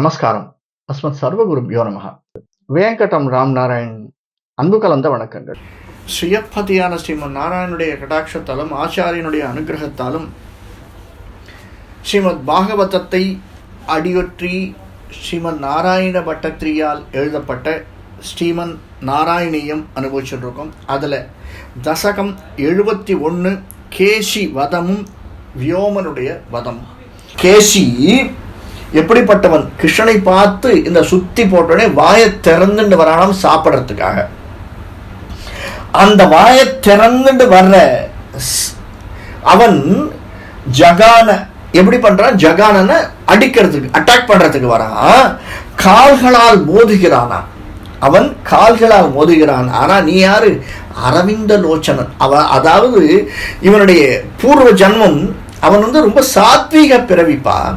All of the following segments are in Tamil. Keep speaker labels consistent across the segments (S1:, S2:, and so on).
S1: நமஸ்காரம். அஸ்மத் சர்வகுருபியோ நமக வேங்கடம் ராம் நாராயண் அன்பு கலந்த வணக்கங்கள். ஸ்ரீயப்பதியான ஸ்ரீமன் நாராயணுடைய கடாட்சத்தாலும் ஆச்சாரியனுடைய அனுகிரகத்தாலும் ஸ்ரீமத் பாகவதத்தை அடியொற்றி ஸ்ரீமன் நாராயண பட்டத்திரியால் எழுதப்பட்ட ஸ்ரீமன் நாராயணியம் அனுபவிச்சுட்டு இருக்கோம் அதில் தசகம் எழுபத்தி ஒன்று கேசி வதமும் வியோமனுடைய வதம். கேசி எப்படிப்பட்டவன்? கிருஷ்ணனை பார்த்து இந்த சுத்தி போட்டோடனே வாயை திறந்துட்டு வரானாம் சாப்பிட்றதுக்காக. அந்த வாயை திறந்துட்டு வர்ற அவன் ஜகான எப்படி பண்றான்? ஜகானனை அடிக்கிறதுக்கு அட்டாக் பண்றதுக்கு வரான். கால்களால் மோதுகிறானா? அவன் கால்களால் மோதுகிறான். ஆனா நீ யாரு? அரவிந்த லோச்சனன். அவ அதாவது இவனுடைய பூர்வ ஜன்மம் அவன் வந்து ரொம்ப சாத்வீக பிறவிப்பா.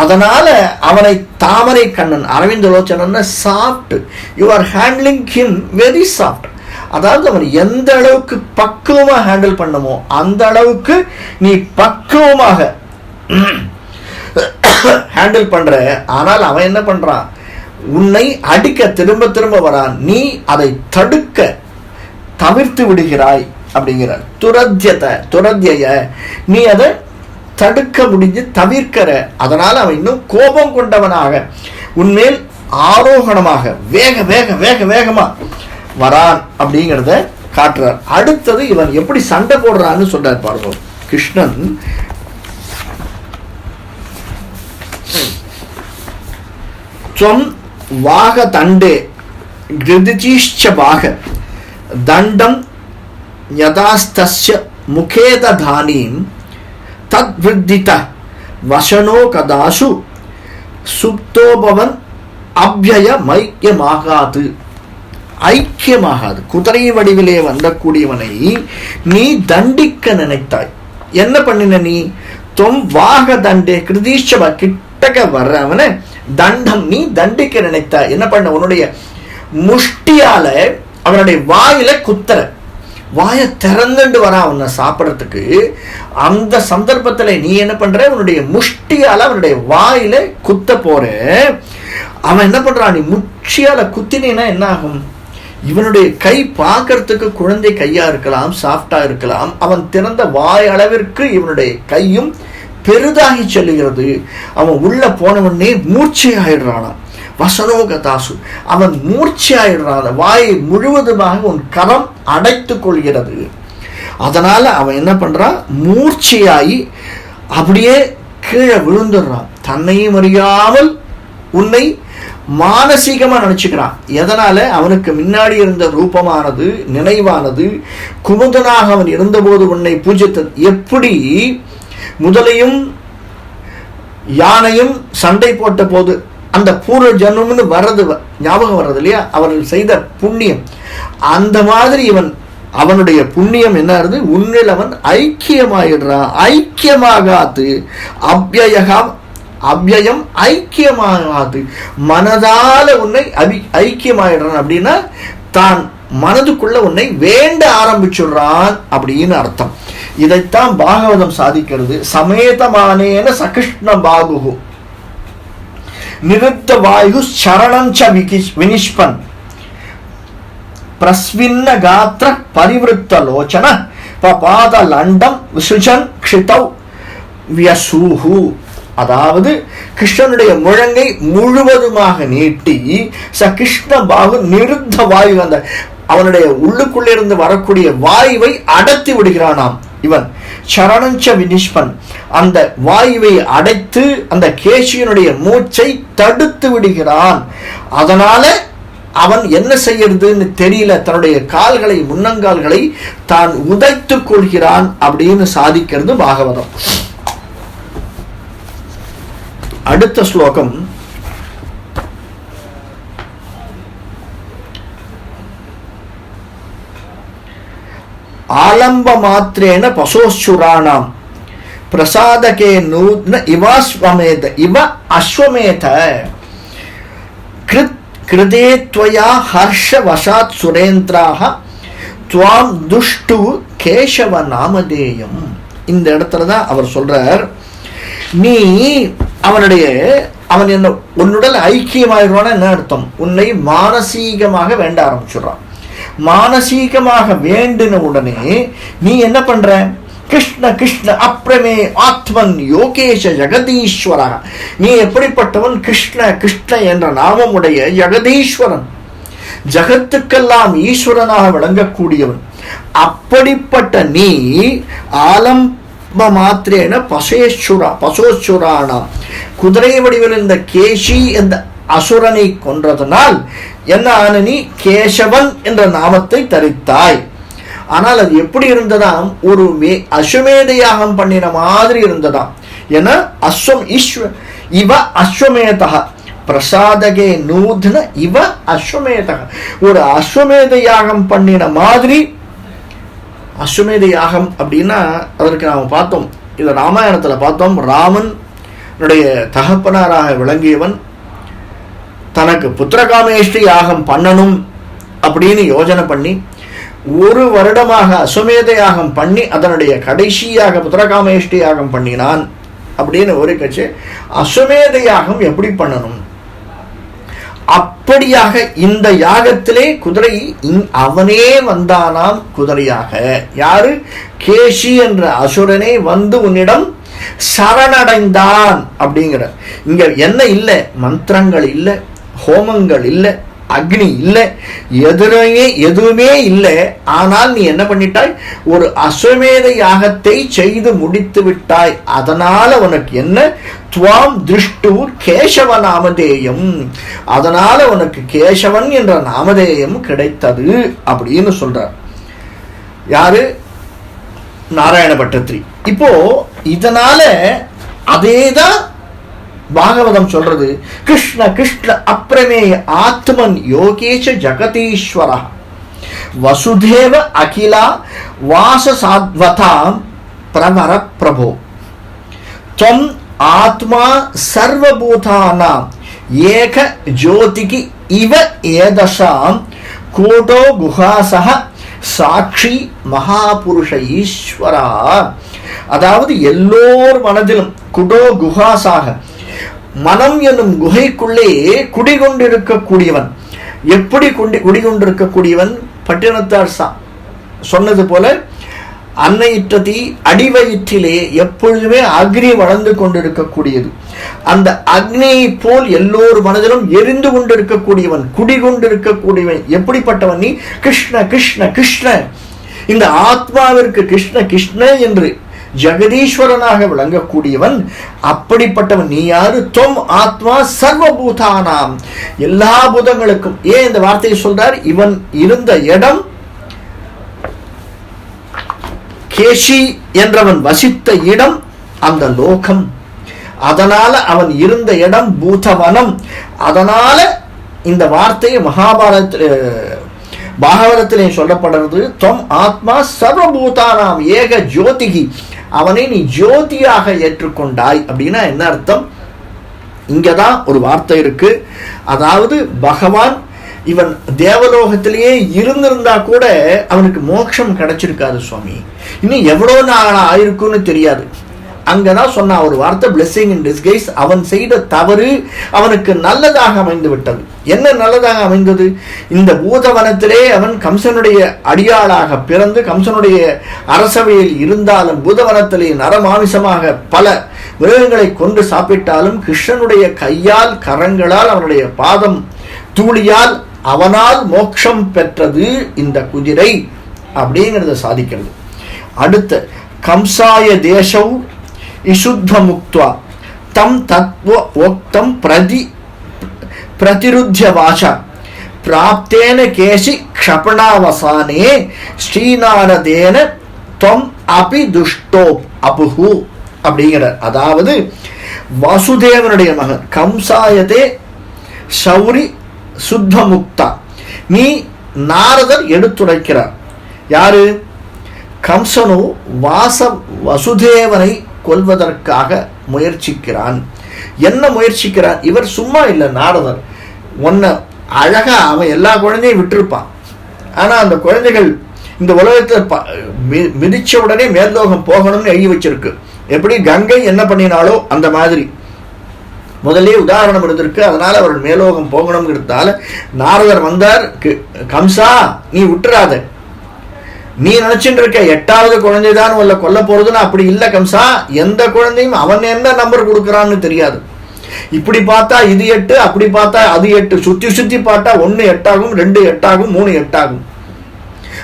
S1: அதனால அவனை தாமரை Kannan Aravinda Lochanan soft you are handling him very soft அதாவது அவன் எந்த அளவுக்கு பக்குவமா ஹேண்டில் பண்ணமோ அந்த அளவுக்கு நீ பக்குவமாக ஹேண்டில் பண்ற. ஆனால் அவன் என்ன பண்றான்? உன்னை அடிக்க திரும்ப திரும்ப வரான். நீ அதை தடுக்க தவிர்த்து விடுகிறாய் அப்படிங்கிறார். துரத்தியத்தை துரத்திய நீ அதை தடுக்க முடிஞ்சு தவிர்க்கிற அதனால் அவன் இன்னும் கோபம் கொண்டவனாக உன்மேல் ஆரோகணமாக வேக வேக வேக வேகமாக வரான் அப்படிங்கிறத காட்டுறார். அடுத்தது இவன் எப்படி சண்டை போடுறான்னு சொல்றார் பாருங்க. கிருஷ்ணன் துவம் வாக தண்டே கிருதிச்சீஷ்ச வாக தண்டம் யதாஸ்தஸ்ய முகேததானீம் தத்விர்தித வசனோ கதாசு சுப்தோபவன் அவ்வய மைக்கியமாகாது ஐக்கியமாகாது குதிரை வடிவிலே வந்தக்கூடியவனை நீ தண்டிக்க நினைத்தாய். என்ன பண்ணின நீ? தொம் வாக தண்டே கிருதீஷவ கிட்டக வர்றவனை தண்டம் நீ தண்டிக்க நினைத்தாய். என்ன பண்ண? உன்னுடைய முஷ்டியால அவனுடைய வாயில குத்துற. வாயை திறந்துண்டு வரான் அவனை சாப்பிட்றதுக்கு. அந்த சந்தர்ப்பத்தில் நீ என்ன பண்ணுற உன்னுடைய முஷ்டியால் அவனுடைய வாயில் குத்த போகிற அவன் என்ன பண்ணுறான் நீ முச்சியால் குத்தினா என்ன ஆகும்? இவனுடைய கை பார்க்கறதுக்கு குழந்தை கையாக இருக்கலாம் சாஃப்டாக இருக்கலாம். அவன் திறந்த வாய் அளவிற்கு இவனுடைய கையும் பெரிதாகி செல்லுகிறது. அவன் உள்ளே போனவொடனே மூர்ச்சை ஆயிடுறானாம் வசனோகதாசு அவன் மூர்ச்சியாயிடுறான். அந்த வாயை முழுவதுமாக உன் கரம் அடைத்து கொள்கிறது. அதனால் அவன் என்ன பண்ணுறான் மூர்ச்சியாகி அப்படியே கீழே விழுந்துடுறான். தன்னையும் அறியாமல் உன்னை மானசீகமாக நினச்சிக்கிறான். எதனால்? அவனுக்கு முன்னாடி இருந்த ரூபமானது நினைவானது குமுதனாக அவன் இருந்தபோது உன்னை பூஜித்தது. எப்படி? முதலையும் யானையும் சண்டை போட்ட போது அந்த பூர்வ ஜன்மம்னு வர்றது வ- ஞாபகம் வர்றது இல்லையா? அவர்கள் செய்த புண்ணியம். அந்த மாதிரி இவன் அவனுடைய புண்ணியம் என்ன ஆகுது உன்னில் அவன் ஐக்கியமாயிடுறான் ஐக்கியமாகாது. அவ்யயகம் அவ்யயம் ஐக்கியமாகாது. மனதால உன்னை அபி ஐக்கியமாயிடுறான் அப்படின்னா தான் மனதுக்குள்ள உன்னை வேண்ட ஆரம்பிச்சுடுறான் அப்படின்னு அர்த்தம். இதைத்தான் பாகவதம் சாதிக்கிறது. சமேதமானேன சகிருஷ்ண பாகு நிருத்த வாயு சரணஞ்ச விகிஷ் வினிஷ்பன். பிரஸ்வின்ன காத்திர பரிவிருத்த லோச்சன பபாத லண்டம் விசுஜன் க்ஷிதௌ வியசூஹு. அதாவது கிருஷ்ணனுடைய முழங்கை முழுவதுமாக நீட்டி ச கிருஷ்ண பாகு நிருத்த வாயு அந்த அவனுடைய உள்ளுக்குள்ளே இருந்து வரக்கூடிய வாயுவை அடர்த்தி விடுகிறானாம் இவன். சரணஞ்ச வினிஷ்பன். அந்த வாயுவை அடைத்து அந்த கேசியனுடைய மூச்சை தடுத்து விடுகிறான். அதனால அவன் என்ன செய்யறதுன்னு தெரியல. தன்னுடைய கால்களை முன்னங்கால்களை தான் உதைத்துக் கொள்கிறான் அப்படின்னு சாதிக்கிறது பாகவதம். அடுத்த ஸ்லோகம். ஆலம்ப மாத்திரேன ఆలంబ பிரசாதகே நூத்ன ప్రసాదకే నూత్న இவ அஸ்வமேத கிருத் கிருதே துவயா ஹர்ஷ வசாத் సురేంద్రాహ துவாம் துஷ்டு கேசவ நாமதேயம் இந்த இடத்துல தான் அவர் சொல்றார் நீ அவனுடைய அவன் என்ன உன்னுடன் ஐக்கியமாயிடுவான என்ன அர்த்தம்? உன்னை மானசீகமாக வேண்ட ஆரம்பிச்சிடுறான். மானசீகமாக வேண்டின உடனே நீ என்ன பண்ற? கிருஷ்ண கிருஷ்ண அப்ரமே ஆத்மன் யோகேஷ ஜெகதீஸ்வரா நீ எப்படிப்பட்டவன்? கிருஷ்ண கிருஷ்ண என்ற நாமமுடைய ஜெகதீஸ்வரன். ஜகத்துக்கெல்லாம் ஈஸ்வரனாக விளங்கக்கூடியவன். அப்படிப்பட்ட நீ ஆலம்ப மாத்திரேன பசேஸ்வரா பசோச்சுரானா குதிரை வடிவில் இந்த கேஷி என்ற அசுரனை கொன்றதனால் என்ன நீ கேசவன் என்ற நாமத்தை தரித்தாய். ஆனால் அது எப்படி இருந்ததாம்? ஒரு மே அஸ்வமேத யாகம் பண்ணின மாதிரி இருந்ததாம். ஏன்னா அஸ்வம் ஈஸ்வ இவ அஸ்வமேதா பிரசாதகே நூதன இவ அஸ்வமேதக ஒரு அஸ்வமேத யாகம் பண்ணின மாதிரி அஸ்வமேத யாகம் அப்படின்னா அதற்கு நாம் பார்த்தோம். இதை ராமாயணத்தில் பார்த்தோம். ராமன் தகப்பனாராக விளங்கியவன் தனக்கு புத்திரகாமேஷ்டி யாகம் பண்ணணும் அப்படின்னு யோஜனை பண்ணி ஒரு வருடமாக அஸ்வமேத யாகம் பண்ணி அதனுடைய கடைசியாக புத்திரகாமேஷ்டி யாகம் பண்ணினான் அப்படின்னு ஒரு கட்சி அஸ்வமேத யாகம் எப்படி பண்ணணும்? அப்படியாக இந்த யாகத்திலே குதிரை அவனே வந்தானாம் குதிரையாக. யாரு? கேஷி என்ற அசுரனே வந்து உன்னிடம் சரணடைந்தான் அப்படிங்கிற. இங்க என்ன இல்லை? மந்திரங்கள் இல்லை. ஹோமங்கள் இல்லை அக்னி இல்லை எதுவுமே எதுவுமே இல்லை. ஆனால் நீ என்ன பண்ணிட்டாய்? ஒரு அஸ்வமேத யாகத்தை செய்து முடித்து விட்டாய். அதனால உனக்கு என்ன? துவாம் திருஷ்டு கேசவ நாமதேயம். அதனால உனக்கு கேசவன் என்ற நாமதேயம் கிடைத்தது அப்படின்னு சொல்றார். யாரு? நாராயண பட்டத்ரி இப்போ இதனால அதேதான் பாகவதம் சொல்றது கிருஷ்ண கிருஷ்ண அப்ரமே ஆத்மன் யோகேஷ ஜகதீஸ்வரா. வசுதேவ அகிலா வாசசாத்வதாம் பிரவர பிரபோ தொம் ஆத்மா சர்வபூதானாம் ஏக ஜோதிக்கு இவ ஏதசாம் கூட்டோ குஹாசக சாட்சி மகாபுருஷ ஈஸ்வரா. அதாவது எல்லோர் மனதிலும் குடோ குஹாசாக மனம் என்னும் குகைக்குள்ளே குடிகொண்டிருக்கக்கூடியவன். எப்படி குடி குடிகொண்டிருக்கக்கூடியவன்? பட்டினத்தார் சா சொன்னது போல அன்னையிற்ற தீ அடிவயிற்றிலே எப்பொழுதுமே அக்னி வளர்ந்து கொண்டிருக்கக்கூடியது. அந்த அக்னியை போல் எல்லோர் மனதிலும் எரிந்து கொண்டிருக்கக்கூடியவன் குடிகொண்டிருக்கக்கூடியவன் எப்படிப்பட்டவன் நீ? கிருஷ்ண கிருஷ்ண கிருஷ்ண. இந்த ஆத்மாவிற்கு கிருஷ்ண கிருஷ்ண என்று ஜெகதீஸ்வரனாக விளங்கக்கூடியவன் அப்படிப்பட்டவன் நீ யாரு? தொம் ஆத்மா சர்வபூதானாம். எல்லா பூதங்களுக்கும். ஏன் இந்த வார்த்தையை சொல்றார்? இவன் இருந்த இடம் கேஷி என்றவன் வசித்த இடம் அந்த லோகம். அதனால அவன் இருந்த இடம் பூதவனம். அதனால இந்த வார்த்தையை மகாபாரத பாகவதத்திலே சொல்லப்படுறது தொம் ஆத்மா சர்வபூதானாம் ஏக ஜோதிகி. அவனை நீ ஜோதியாக ஏற்றுக்கொண்டாய். அப்படின்னா என்ன அர்த்தம்? இங்கே தான் ஒரு வார்த்தை இருக்கு. அதாவது பகவான் இவன் தேவலோகத்திலேயே இருந்திருந்தா கூட அவனுக்கு மோட்சம் கிடைச்சிருக்காது சுவாமி. இன்னும் எவ்வளோ நாள் ஆயிருக்குன்னு தெரியாது. அங்கே தான் சொன்ன ஒரு வார்த்தை பிளெஸ்ஸிங் இன் டிஸ்கைஸ் அவன் செய்த தவறு அவனுக்கு நல்லதாக அமைந்து விட்டது என்ன நல்லதாக அமைந்தது? இந்த பூதவனத்திலே அவன் கம்சனுடைய அடியாளாக பிறந்து கம்சனுடைய அரசவையில் இருந்தாலும் பூதவனத்திலே நரமாமிசமாக பல மிருகங்களை கொண்டு சாப்பிட்டாலும் கிருஷ்ணனுடைய கையால் கரங்களால் அவனுடைய பாதம் தூளியால் அவனால் மோட்சம் பெற்றது இந்த குதிரை அப்படிங்கிறத சாதிக்கிறது. அடுத்த கம்சாய தேசவ் இசுத்த முக்துவா தம் தத்வ ஓக்தம் பிரதி பிரதிருத்திய வாச பிராப்தேன கேசி க்ஷபணாவசானே ஸ்ரீநாரதேன தொம் அபி துஷ்டோ அபுஹு அப்படிங்கிறார் அதாவது வாசுதேவனுடைய மகன் கம்சாயதே சௌரி சுத்தமுக்தா நீ நாரதர் எடுத்துரைக்கிறார் யாரு கம்சனு வாச வசுதேவனை கொல்வதற்காக முயற்சிக்கிறான் என்ன முயற்சிக்கிறான் இவர் சும்மா இல்லை நாரதர் ஒன்று அழகாக அவன் எல்லா குழந்தையும் விட்டுருப்பான். ஆனால் அந்த குழந்தைகள் இந்த உலகத்தில் ப- மி- மிதிச்ச உடனே மேல்லோகம் போகணும்னு எழுதி வச்சிருக்கு. எப்படி? கங்கை என்ன பண்ணினாலோ அந்த மாதிரி. முதலே உதாரணம் இருந்திருக்கு அதனால் அவர் மேலோகம் போகணுங்கிறதால நாரதர் வந்தார். கம்சா நீ விட்டுறாத. நீ நினச்சிட்டு இருக்க எட்டாவது குழந்தை தான் உள்ள கொல்ல போகிறதுன்னு அப்படி இல்லை கம்சா. எந்த குழந்தையும் அவன் என்ன நம்பர் கொடுக்குறான்னு தெரியாது. இப்படி பார்த்தா இது எட்டு அப்படி பார்த்தா அது எட்டு. சுத்தி சுத்தி பார்த்தா ஒன்னு எட்டாகும் ரெண்டு எட்டாகும் மூணு எட்டாகும்.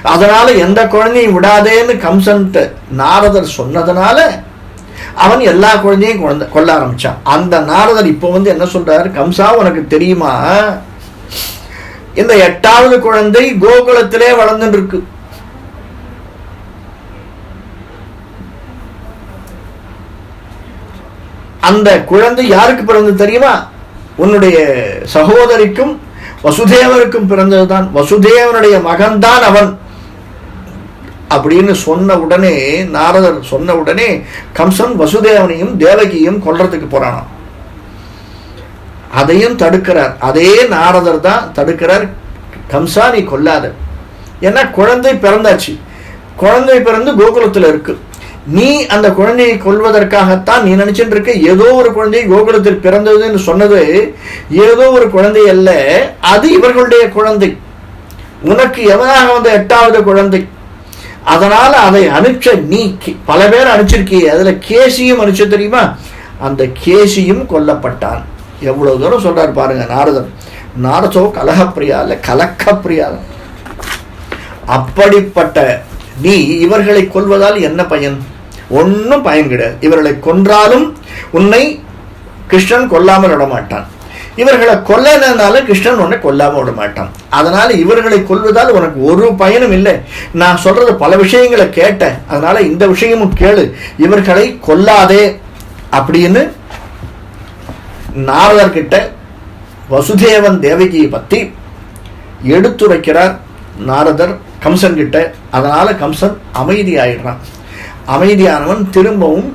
S1: அதனால எந்த குழந்தையும் விடாதேன்னு கம்சன்ட்டு நாரதர் சொன்னதுனால அவன் எல்லா குழந்தையும் குழந்தை கொல்ல ஆரம்பிச்சான். அந்த நாரதர் இப்போ வந்து என்ன சொல்றாரு? கம்சா உனக்கு தெரியுமா? இந்த எட்டாவது குழந்தை கோகுலத்திலே வளர்ந்துட்டு இருக்கு. அந்த குழந்தை யாருக்கு பிறந்தது தெரியுமா? உன்னுடைய சகோதரிக்கும் வசுதேவருக்கும் பிறந்ததுதான். வசுதேவனுடைய மகன்தான் அவன். அப்படின்னு சொன்ன உடனே நாரதர் சொன்ன உடனே கம்சன் வசுதேவனையும் தேவகியும் கொல்றதுக்கு போறானாம். அதையும் தடுக்கிறார். அதே நாரதர் தான் தடுக்கிறார். கம்சா நீ கொல்லாத. ஏன்னா குழந்தை பிறந்தாச்சு. குழந்தை பிறந்து கோகுலத்தில் இருக்குது நீ அந்த குழந்தையை கொல்வதற்காகத்தான் நீ நினைச்சிட்டு இருக்க ஏதோ ஒரு குழந்தை கோகுலத்தில் பிறந்ததுன்னு சொன்னது ஏதோ ஒரு குழந்தை அல்ல அது இவர்களுடைய குழந்தை. உனக்கு எவனாக வந்த எட்டாவது குழந்தை? அதனால அதை அனுப்பிச்ச நீ பல பேர் அனுப்பிச்சிருக்கிய அதுல கேசியும் அனுப்பிச்ச தெரியுமா? அந்த கேசியும் கொல்லப்பட்டான். எவ்வளவு தூரம் சொல்றாரு பாருங்க நாரதன். நாரதோ கலகப்பிரியா இல்ல கலக்கப்பிரியா. அப்படிப்பட்ட நீ இவர்களை கொல்வதால் என்ன பயன்? ஒன்றும் பயன் கிடையாது. இவர்களை கொன்றாலும் உன்னை கிருஷ்ணன் கொல்லாமல் விட மாட்டான் இவர்களை கொல்லனாலும் கிருஷ்ணன் உன்னை கொல்லாமல் விட மாட்டான் அதனால இவர்களை கொல்வதால் உனக்கு ஒரு பயனும் இல்லை. நான் சொல்றது பல விஷயங்களை கேட்டேன். அதனால இந்த விஷயமும் கேளு. இவர்களை கொல்லாதே அப்படின்னு நாரதர்கிட்ட வசுதேவன் தேவகியை பற்றி எடுத்துரைக்கிறார். நாரதர் கம்சன் கிட்ட. அதனால கம்சன் அமைதியாயிடுறான். அமைதியானவன் திரும்பவும்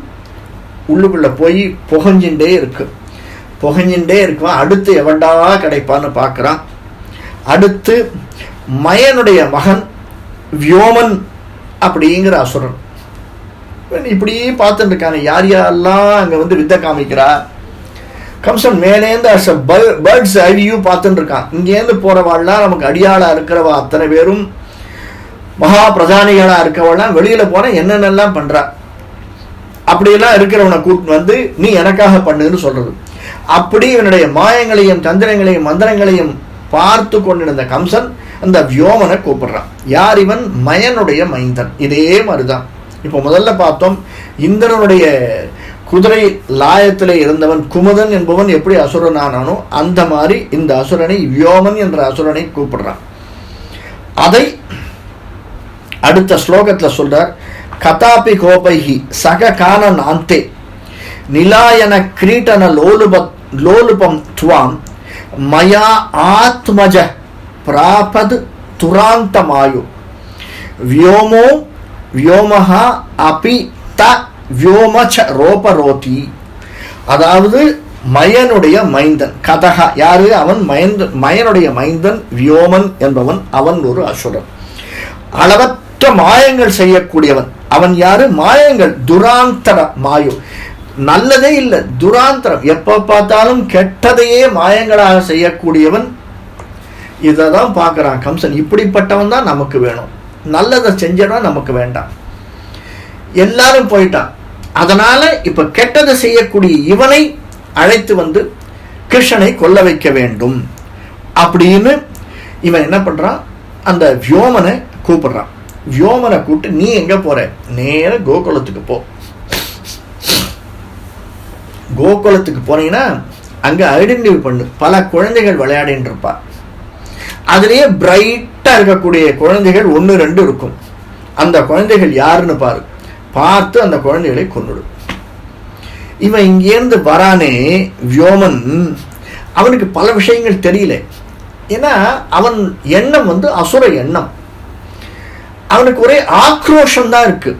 S1: உள்ளுக்குள்ளே போய் புகஞ்சின்றே இருக்கு. புகஞ்சின்றே இருக்குவான் அடுத்து எவண்டா கிடைப்பான்னு பார்க்குறான். அடுத்து மயனுடைய மகன் வியோமன் அப்படிங்கிற அசுரன். இப்படியே பார்த்துட்டு இருக்காங்க யார் யாரெல்லாம் அங்கே வந்து வித்தை காமிக்கிறா? கம்சன் மேலேருந்து அஸ் அ பேர்ட்ஸ் ஐவியும் பார்த்துட்டு இருக்கான். இங்கேருந்து போகிறவாள்லாம் நமக்கு அடியாளாக இருக்கிறவா அத்தனை பேரும் மகா பிரதானிகளா இருக்கவள்லாம் வெளியில போனா என்னென்னலாம் பண்றா? அப்படியெல்லாம் இருக்கிறவனை கூட்டு வந்து நீ எனக்காக பண்ணுன்னு சொல்றது. அப்படி இவனுடைய மாயங்களையும் தந்திரங்களையும் மந்திரங்களையும் பார்த்து கொண்டிருந்த கம்சன் அந்த வியோமனை கூப்பிடுறான். யார் இவன்? மயனுடைய மைந்தன். இதே மாதிரிதான். இப்போ முதல்ல பார்த்தோம் இந்திரனுடைய குதிரை லாயத்தில் இருந்தவன் குமுதன் என்பவன் எப்படி அசுரனானானோ அந்த மாதிரி இந்த அசுரனை வியோமன் என்ற அசுரனை கூப்பிடுறான். அதை அடுத்த ஸ்லோகத்தில் சொல்றார் கதாபி கோபைகி சக கான நாந்தே நிலாயன கிரீட்டன லோலுப லோலுபம் துவாம் மயா ஆத்மஜ பிராபத் துராந்தமாயு வியோமோ வியோமஹா அபி த வியோமச்ச ரோபரோதி. அதாவது மயனுடைய மைந்தன் கதகா யாரு? அவன் மைந்தன் மயனுடைய மைந்தன் வியோமன் என்பவன் அவன் ஒரு அசுரன். மற்ற மாயங்கள் செய்யக்கூடியவன். அவன் யாரு? மாயங்கள். துராந்தர மாயு. நல்லதே இல்லை. துராந்தரம். எப்ப பார்த்தாலும் கெட்டதையே மாயங்களாக செய்யக்கூடியவன் இதை தான் பார்க்குறான் கம்சன். இப்படிப்பட்டவன் தான் நமக்கு வேணும். நல்லதை செஞ்சனா நமக்கு வேண்டாம். எல்லாரும் போயிட்டான். அதனால இப்ப கெட்டதை செய்யக்கூடிய இவனை அழைத்து வந்து கிருஷ்ணனை கொல்ல வைக்க வேண்டும். அப்படின்னு இவன் என்ன பண்றான்? அந்த வியோமனை கூப்பிடுறான். வியோமனை கூப்பிட்டு நீ எங்க போற? நேர கோகுலத்துக்கு போ. கோகுலத்துக்கு போனீங்கன்னா அங்க ஐடென்டிஃபை பண்ணு. பல குழந்தைகள் விளையாடின்னு இருப்பா. அதுலயே பிரைட்டா இருக்கக்கூடிய குழந்தைகள் ஒன்று ரெண்டு இருக்கும். அந்த குழந்தைகள் யாருன்னு பாரு. பார்த்து அந்த குழந்தைகளை கொண்டுடும் இவன் இங்கேருந்து வரானே வியோமன். அவனுக்கு பல விஷயங்கள் தெரியல. ஏன்னா அவன் எண்ணம் வந்து அசுர எண்ணம். அவனுக்கு ஒரே ஆக்ரோஷம் தான் இருக்கு.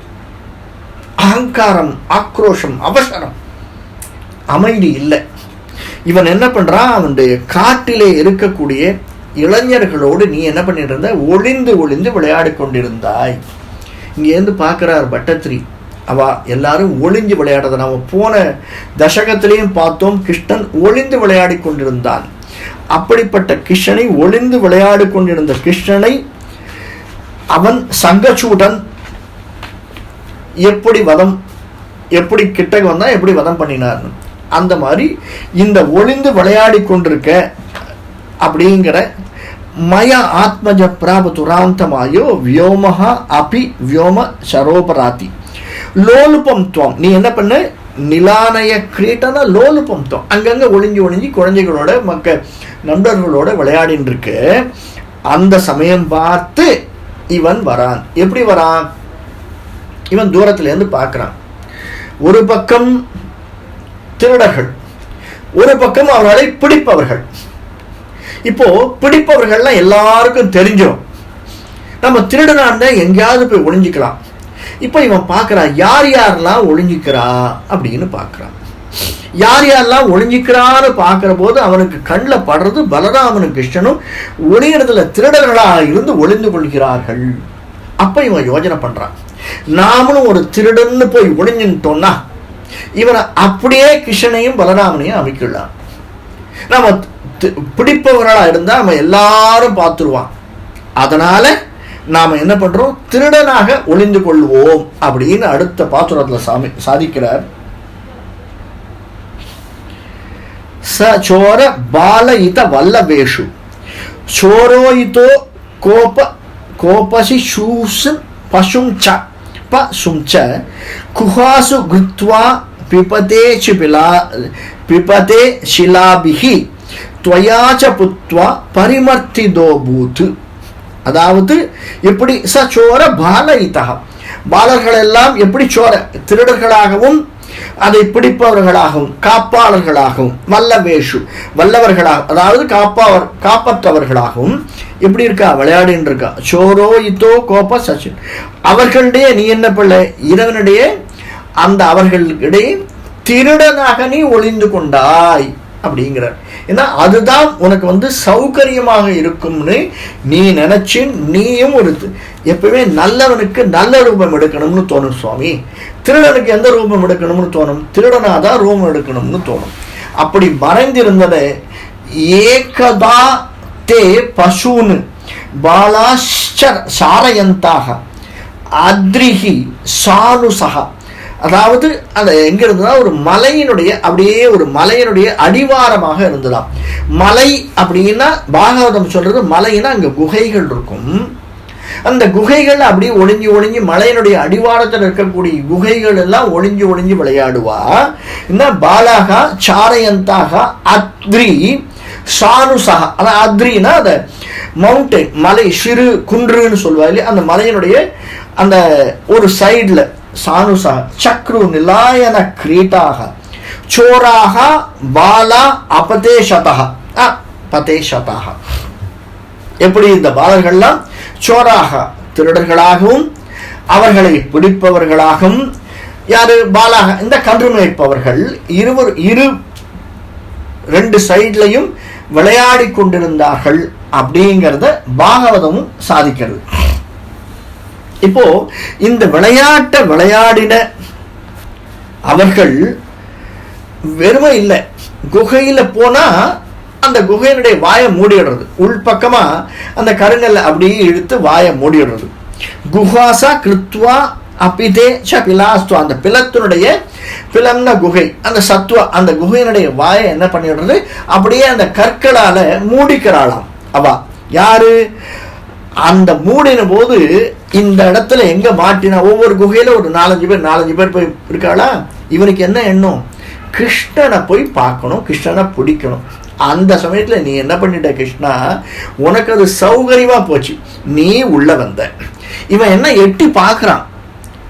S1: அகங்காரம் ஆக்ரோஷம் அவசரம். அமைதி இல்லை. இவன் என்ன பண்ணுறான் அவனுடைய காட்டிலே இருக்கக்கூடிய இளைஞர்களோடு நீ என்ன பண்ணிட்டு இருந்த ஒளிந்து ஒளிந்து விளையாடி கொண்டிருந்தாய். இங்கேருந்து பார்க்குறார் பட்டத்ரி. அவா எல்லாரும் ஒளிஞ்சு விளையாடுறத நம்ம போன தசகத்திலையும் பார்த்தோம் கிருஷ்ணன் ஒளிந்து விளையாடி கொண்டிருந்தான். அப்படிப்பட்ட கிருஷ்ணனை ஒளிந்து விளையாடி கொண்டிருந்த கிருஷ்ணனை அவன் சங்கச்சூடன் எப்படி வதம் எப்படி கிட்ட வந்தால் எப்படி வதம் பண்ணினார்னு அந்த மாதிரி இந்த ஒளிந்து விளையாடி கொண்டிருக்க அப்படிங்கிற மய ஆத்மஜ பிராப துராந்தமாயோ வியோமஹா அபி வியோம சரோபராதி. லோலுபம் துவம். நீ என்ன பண்ண? நிலானய கிரீட்டனா லோலுபம் துவம். அங்கங்கே ஒளிஞ்சு ஒளிஞ்சு குழந்தைகளோட மக்க நண்பர்களோட விளையாடின்னு இருக்கு அந்த சமயம் பார்த்து இவன் வரான். எப்படி வரான்? இவன் தூரத்துலேருந்து பார்க்குறான். ஒரு பக்கம் திருடர்கள் ஒரு பக்கம் அவர்களை பிடிப்பவர்கள். இப்போ பிடிப்பவர்கள்லாம் எல்லாருக்கும் தெரிஞ்சிடும் நம்ம திருடனா எங்கேயாவது போய் ஒளிஞ்சிக்கலாம். இப்போ இவன் பார்க்குறான் யார் யாரெல்லாம் ஒளிஞ்சிக்கிறா அப்படின்னு பார்க்கறான். யார் யாரெல்லாம் ஒளிஞ்சிக்கிறான்னு பார்க்குற போது அவனுக்கு கண்ணில் படுறது பலராமனும் கிருஷ்ணனும் ஒளியிடத்துல திருடர்களாக இருந்து ஒளிந்து கொள்கிறார்கள். அப்போ இவன் யோஜனை பண்ணுறான் நாமளும் ஒரு திருடன்னு போய் ஒளிஞ்சுட்டோம்னா இவனை அப்படியே கிருஷ்ணனையும் பலராமனையும் அமைக்கலாம். நம்ம தி- இருந்தால் நம்ம எல்லாரும் பார்த்துருவான். அதனால் நாம் என்ன பண்ணுறோம் திருடனாக ஒளிந்து கொள்வோம் அப்படின்னு அடுத்த பாத்திரத்தில் சாமி சாதிக்கிறார். స చోర బాలయిత వల్లవేషు చోరోయితో కోప కోపసి శూసన్ పశుంచ పశుంచ కుహాసు గృత్వా పిపతే చిపిలా పిపతే శిలాభి త్వయాచ పుత్వ పరిమర్తిదో బూత్ அதாவது எப்படி ச சோர பாலயிதா பாலர்களெல்லாம் எப்படி சோர திருடர்களாகவும் அதை பிடிப்பவர்களாகவும் காப்பாளர்களாகவும் வல்லவேஷு வல்லவர்களாக அதாவது காப்பாவர் காப்பற்றவர்களாகவும் எப்படி இருக்கா? விளையாடின்னு இருக்கா. சோரோ இத்தோ கோப சச்சின். அவர்களுடைய நீ என்ன பிள்ளை? இறைவனுடைய அந்த அவர்களுக்கிடையே திருடனாக நீ ஒளிந்து கொண்டாய். அப்படிங்கிறார். ஏன்னா அதுதான் உனக்கு வந்து சௌகரியமாக இருக்கும்னு நீ நினச்சி நீயும் ஒரு எப்பவுமே நல்லவனுக்கு நல்ல ரூபம் எடுக்கணும்னு தோணும் சுவாமி. திருடனுக்கு எந்த ரூபம் எடுக்கணும்னு தோணும்? திருடனாக தான் ரூபம் எடுக்கணும்னு தோணும். அப்படி மறைந்திருந்தத ஏகதா தே பசுன்னு பாலாஷ்சர் சாரயந்தாக அத்ரிஹி சானுசகா அதாவது அந்த எங்க இருந்ததுனா ஒரு மலையினுடைய அப்படியே ஒரு மலையினுடைய அடிவாரமாக இருந்ததாம் மலை அப்படின்னா பாகவதம் சொல்றது மலைன்னா அங்க குகைகள் இருக்கும். அந்த குகைகள் அப்படியே ஒளிஞ்சு ஒளிஞ்சு மலையினுடைய அடிவாரத்தில் இருக்கக்கூடிய குகைகள் எல்லாம் ஒளிஞ்சு ஒளிஞ்சு விளையாடுவா. என்ன? பாலாகா சாரயந்தாக அத்ரி சானுசகா அதான் அத்ரினா அந்த மவுண்டைன் மலை சிறு குன்றுன்னு சொல்லுவா இல்லையா? அந்த மலையினுடைய அந்த ஒரு சைடில் சானுசா சக்ரு நிலாயன கிரீட்டாக. சோராக பாலா அபதேசதா அ பதேசதாக எப்படி இந்த பாலர்கள்லாம்? சோராக திருடர்களாகவும் அவர்களை பிடிப்பவர்களாகவும் யாரு? பாலாக இந்த கன்று மேய்ப்பவர்கள் இருவர் இரு ரெண்டு சைட்லையும் விளையாடி கொண்டிருந்தார்கள் அப்படிங்கிறத பாகவதமும் சாதிக்கிறது. இப்போ இந்த விளையாட்டை விளையாடின அவர்கள் வெறுமை இல்லை. குகையில போனா அந்த குகையினுடைய வாயை மூடிடுறது. உள்பக்கமா அந்த கருங்கல்ல அப்படியே இழுத்து வாயை மூடிடுறது. குஹாசா கிருத்வா அபிதே ச பிலாஸ்துவா. அந்த பிலத்தினுடைய பிலம்ன குகை அந்த சத்துவா அந்த குகையினுடைய வாயை என்ன பண்ணிடுறது? அப்படியே அந்த கற்களால மூடிக்கிறாளாம். அவா. யாரு? அந்த மூடின போது இந்த இடத்துல எங்க மாட்டினா ஒவ்வொரு குகையில ஒரு நாலஞ்சு பேர் நாலஞ்சு பேர் போய் இருக்காளா? இவனுக்கு என்ன எண்ணம்? கிருஷ்ணனை போய் பார்க்கணும் கிருஷ்ணனை பிடிக்கணும். அந்த சமயத்தில் நீ என்ன பண்ணிட்ட கிருஷ்ணா? உனக்கு அது சௌகரியமா போச்சு. நீ உள்ள வந்த. இவன் என்ன எட்டி பார்க்குறான்.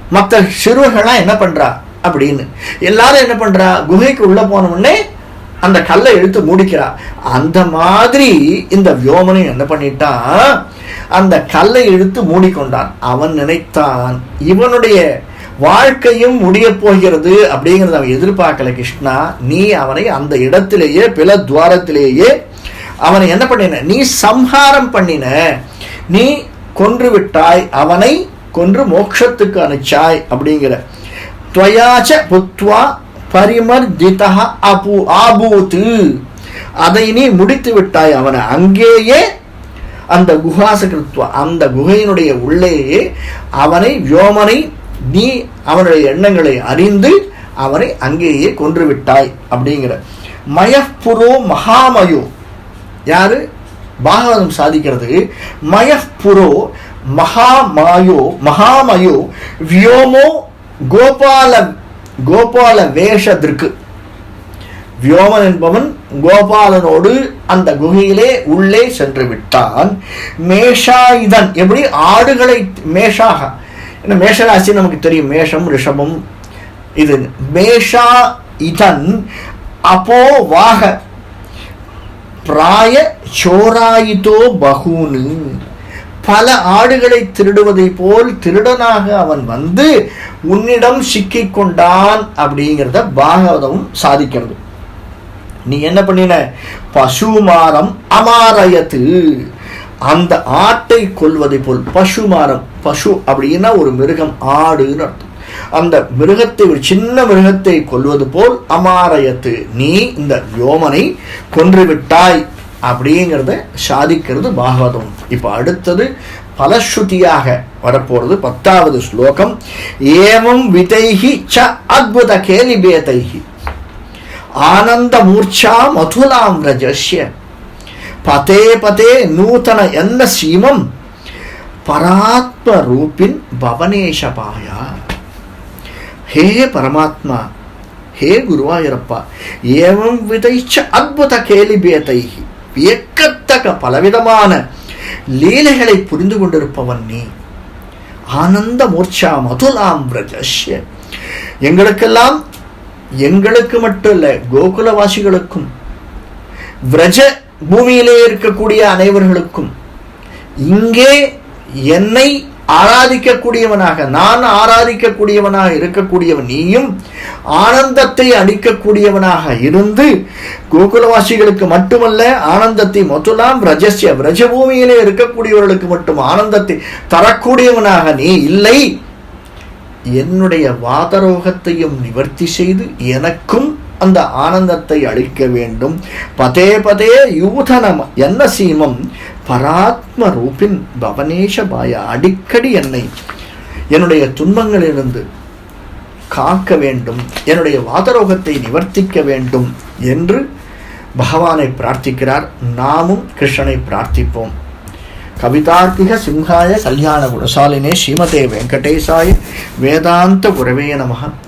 S1: மற்ற சிறுவர்கள்லாம் என்ன பண்றா? அப்படின்னு. எல்லாரும் என்ன பண்றா? குகைக்கு உள்ள போனவுடனே அந்த கல்லை எடுத்து முடிக்கிறா. அந்த மாதிரி இந்த வியோமனையும் என்ன பண்ணிட்டான்? அந்த கல்லை இழுத்து மூடிக்கொண்டான். அவன் நினைத்தான் இவனுடைய வாழ்க்கையும் முடிய போகிறது அப்படிங்கிறத அவன் எதிர்பார்க்கல கிருஷ்ணா. நீ அவனை அந்த இடத்திலேயே பில துவாரத்திலேயே அவனை என்ன பண்ணின? நீ சம்ஹாரம் பண்ணின. நீ கொன்று விட்டாய் அவனை கொன்று மோட்சத்துக்கு அனுச்சாய் அப்படிங்கிற. துவயாச்ச புத்வா பரிமர்ஜிதா அபு ஆபூத்து. அதை நீ முடித்து விட்டாய் அவனை அங்கேயே அந்த குஹாசகிருத்வா அந்த குகையினுடைய உள்ளேயே அவனை வியோமனை நீ அவனுடைய எண்ணங்களை அறிந்து அவனை அங்கேயே கொன்று விட்டாய் அப்படிங்கிற. மயப்புரோ மகாமயோ. யாரு? பாகவதம் சாதிக்கிறது. மயப்புரோ மகாமாயோ மகாமயோ வியோமோ கோபால கோபால வேஷத்திற்கு. வியோமன் என்பவன் கோபாலனோடு அந்த குகையிலே உள்ளே சென்று விட்டான். மேஷாயுதன் எப்படி? ஆடுகளை மேஷாக என்ன மேஷராசி நமக்கு தெரியும். மேஷம் ரிஷபம் இது மேஷா இதன் அப்போ வாக பிராய சோராயிதோ பகூனு. பல ஆடுகளை திருடுவதை போல் திருடனாக அவன் வந்து உன்னிடம் சிக்கிக் கொண்டான் அப்படிங்கிறத பாகவதமும் சாதிக்கிறது. நீ என்ன பண்ணின? பசுமாரம் அமாரயத்து. அந்த ஆட்டை கொள்வதை போல் பசுமாரம் பசு அப்படின்னா ஒரு மிருகம் ஆடுன்னு அர்த்தம். அந்த மிருகத்தை ஒரு சின்ன மிருகத்தை கொல்வது போல் அமாரயத்து. நீ இந்த யோமனை கொன்று விட்டாய் அப்படிங்கிறத சாதிக்கிறது பாகவதம். இப்போ அடுத்தது பலஸ்ருதியாக வரப்போறது பத்தாவது ஸ்லோகம். ஏவம் விதைஹி ச அத்புத கேலிபேதைஹி ஆனந்த மூர்ச்சா மதுலாம் ரஜஸ்ய பதே பதே நூதன என்ன சீமம் பராத்ம ரூபின் பவனேஷபாயா ஹே பரமாத்மா ஹே குருவாயூரப்பா ஏவம் விதைச்ச அத்புத கேலிபேதை வியக்கத்தக்க பலவிதமான லீலைகளை புரிந்து கொண்டிருப்பவன் நீ। ஆனந்த மூர்ச்சா மதுலாம் பிரஜஸ்ய எங்களுக்கெல்லாம் எங்களுக்கு மட்டும் இல்லை கோகுலவாசிகளுக்கும் விரஜ பூமியிலே இருக்கக்கூடிய அனைவர்களுக்கும் இங்கே என்னை ஆராதிக்கக்கூடியவனாக நான் ஆராதிக்கக்கூடியவனாக இருக்கக்கூடியவன் நீயும் ஆனந்தத்தை அளிக்கக்கூடியவனாக இருந்து கோகுலவாசிகளுக்கு மட்டுமல்ல ஆனந்தத்தை மொத்தலாம் ரஜஸ்ய விரஜபூமியிலே இருக்கக்கூடியவர்களுக்கு மட்டும் ஆனந்தத்தை தரக்கூடியவனாக நீ இல்லை. என்னுடைய வாதரோகத்தையும் நிவர்த்தி செய்து எனக்கும் அந்த ஆனந்தத்தை அளிக்க வேண்டும். பதே பதே யூதனம் என்ன சீமம் பராத்ம ரூபின் பவனேஷ பாய. அடிக்கடி என்னை என்னுடைய துன்பங்களிலிருந்து காக்க வேண்டும். என்னுடைய வாதரோகத்தை நிவர்த்திக்க வேண்டும் என்று பகவானை பிரார்த்திக்கிறார். நாமும் கிருஷ்ணனை பிரார்த்திப்போம். కవితార్కిహ సింహాయ కళ్యాణ గుణశాలినే శ్రీమతే వెంకటేశాయ వేదాంత గురవే నమ